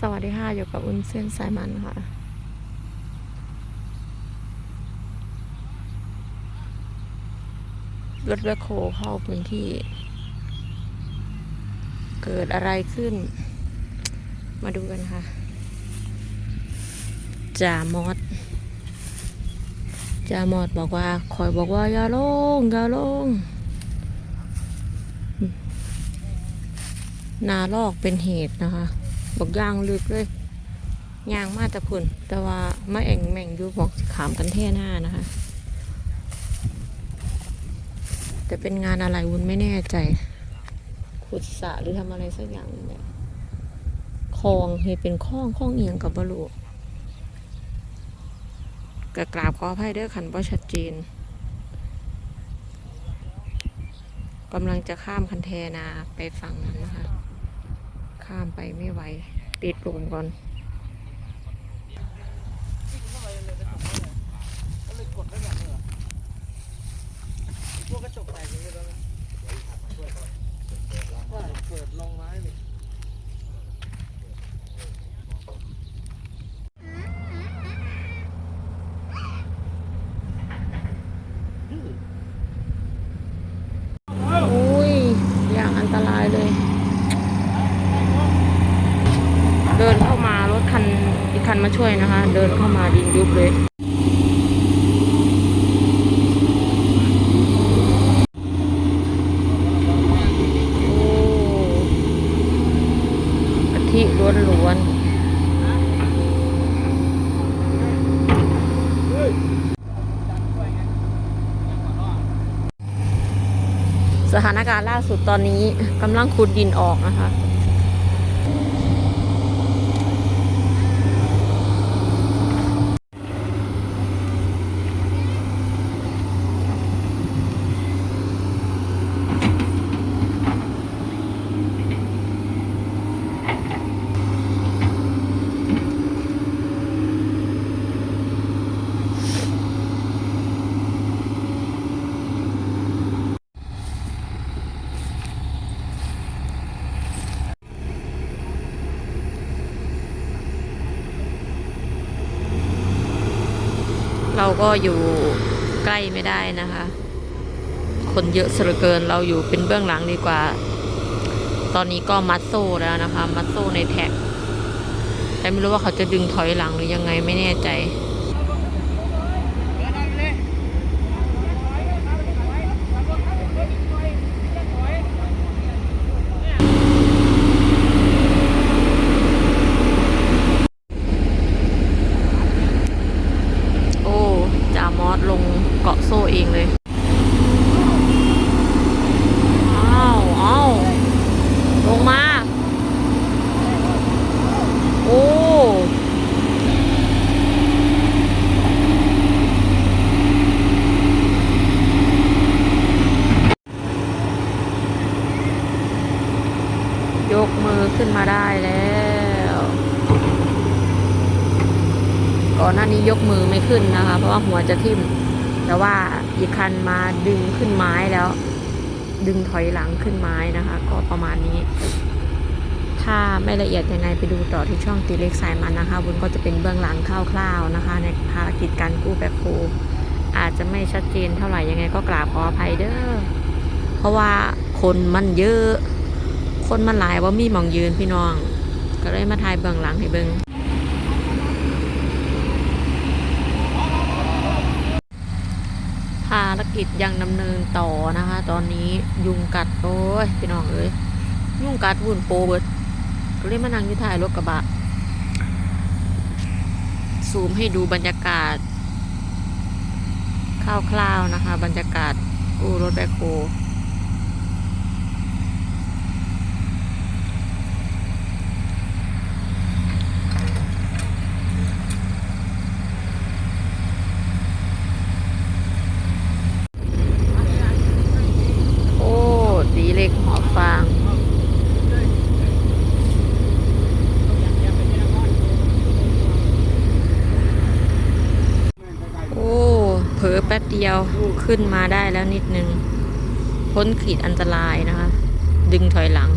สวัสดีค่ะ อยู่กับอุ้นเส้นสายมันค่ะ รถแบคโฮเข้าพื้นที่ เกิดอะไรขึ้น มาดูกันค่ะ จ่ามอดจ่ามอดบอกว่าคอยบอกว่าอย่าลงอย่าลงนาลอกเป็นเหตุนะคะ บอกย่างลึกเลยย่างมาต่พุ่น แต่ว่าไม่แอ่งแม่งอยู่บอกขามกันแท่หน้านะคะ แต่เป็นงานอะไรวุ้นไม่แน่ใจ ขุดสระหรือทำอะไรสักอย่างเนี่แหละคลองเฮเป็นคลองคลองเอียงกับบรูกระกราบขออภัยเด้อขันบ่ชัดเจนกำลังจะข้ามคันแทนาไปฝั่งนั้นนะคะ ข้ามไปไม่ไหว ติดลมก่อนพวกกระจกแตกอย่างนี้แล้วนะว่าเปิดลองไม้นี่ อุ้ย อย่างอันตรายเลย เดินเข้ามารถคันอีกคันมาช่วย นเดินเข้ามาดินยุบเลยโอ้กะทิล้วนล้วนๆสถานการณ์ล่าสุดตอนนี้กำลังขุดดินออกนะคะ เราก็อยู่ใกล้ไม่ได้นะคะ คนเยอะเสือเกินเราอยู่เป็นเบื้องหลังดีกว่า ตอนนี้ก็มัดโซ่แล้วนะคะ มัดโซ่ในแท็ก แต่ไม่รู้ว่าเขาจะดึงถอยหลังหรือยังไงไม่แน่ใจ โอ้จ่ามอสลงเกาะโซ่เองเลยอ้าวอ้าวลงมา โอ้ยกมือขึ้นมาได้แล้ว ก่อนหน้านี้ยกมือไม่ขึ้นนะคะ เพราะว่าหัวจะทิ่ม แต่ว่าอีกคันมาดึงขึ้นไม้แล้ว ดึงถอยหลังขึ้นไม้นะคะ ก็ประมาณนี้ ถ้าไม่ละเอียดยังไงไปดูต่อที่ช่องตีเล็กสายมันนะคะบุญก็จะเป็นเบื้องหลังคร่าวๆนะคะ ในภารกิจการกู้แบคโฮอาจจะไม่ชัดเจนเท่าไหร่ยังไงก็กราบขออภัยเด้อเพราะว่าคนมันเยอะ คนมันหลายว่ามีมองยืนพี่น้อง ก็เลยมาถ่ายเบื้องหลังให้เบิ่ง ภาร กิจยังดำเนินต่อนะคะ ตอนนี้ยุงกัดโอ้ยพี่น้องเอ้ยยุงกัดวุ่นโปเบิดก็เลยมานั่งอยู่ท้ายรถกระบะซูมให้ดูบรรยากาศคร่าวๆนะคะ บรรยากาศอู้รถแบคโฮโอ้ตีเหล็กหอบฟาง โอ้ เผล อแป๊บเดียวขึ้นมาได้แล้วนิดนึง พ้นขีดอันตรายนะคะ ดึงถอยหลัง